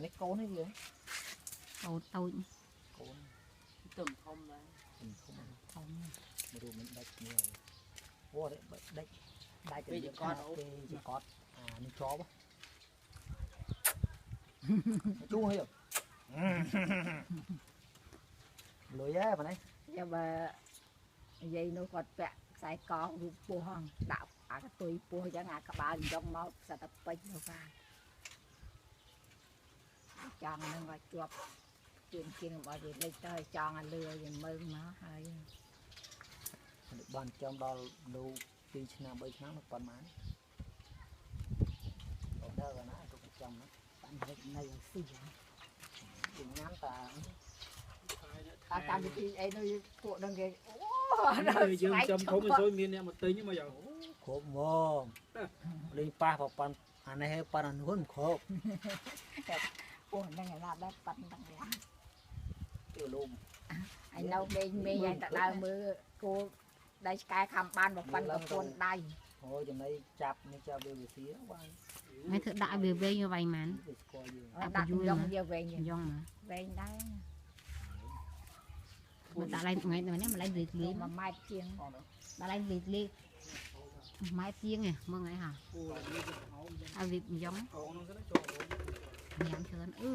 អានេះកូននេះយើងកូនតូចកូនទំធំដែរទំធំធំមិនរួមមិនដាច់គ្នាវត្តដាច់ដាច់ទៅជាកត់ទៅជាកត់អានេះជាប់ជួហីលុយហ៎បងនេះយកបើនិយាយនោះគាត់ពាក់ខ្សែករូបពោះដាក់អាកតុយពោះអញ្ចឹងអាក្បាលចុងមកស្អាតតែពេជ្រនោះបាន ចង់នឹងឲ្យជាប់ជាងជាងរបស់យើងលេចទៅចង់ឲ្យលឺឲ្យយើងមើលមកហើយបានចំដល់នៅ2ឆ្នាំ3ឆ្នាំប៉ុន្មានអត់ដល់ណាទុកចំណាបានហិចនៅស៊ីជំញ៉ាំតាអាកម្មវិធីអីនោះពួកនឹងគេអូយើងចំធំមិនសូវមានអ្នកមកទិញមកយកគ្រប់មកលេងប៉ះប្រព័ន្ធអានេះប៉ាន់នួនគ្រប់ ពួកហ្នឹងឯណាដែរប៉ាត់ហ្នឹងឯងទៅលំឯនៅមេងមេងឯងតដើរមើលគោដៃឆ្កែខំបានប្រព័ន្ធប្រពន្ធដៃអូចំណៃចាប់នេះចាប់វាវាសៀបានហើយធ្វើដាក់ឲ្យវាវែងវាវែងមែនវាស្គាល់យើងដាក់ដាក់យូរយងណាយកវែងយ៉ងមកវែងដែរមកដាក់ឡើងថ្ងៃនេះម្លែងលេខលេខមួយម៉ែត្រជាងដាក់ឡើងលេខលេខម៉ែជាងឯងមើងឯងហ่าអូនេះទៅហៅឲ្យវាយ៉ងកងនោះទៅចូល ញ៉ាំច្រើនអឺ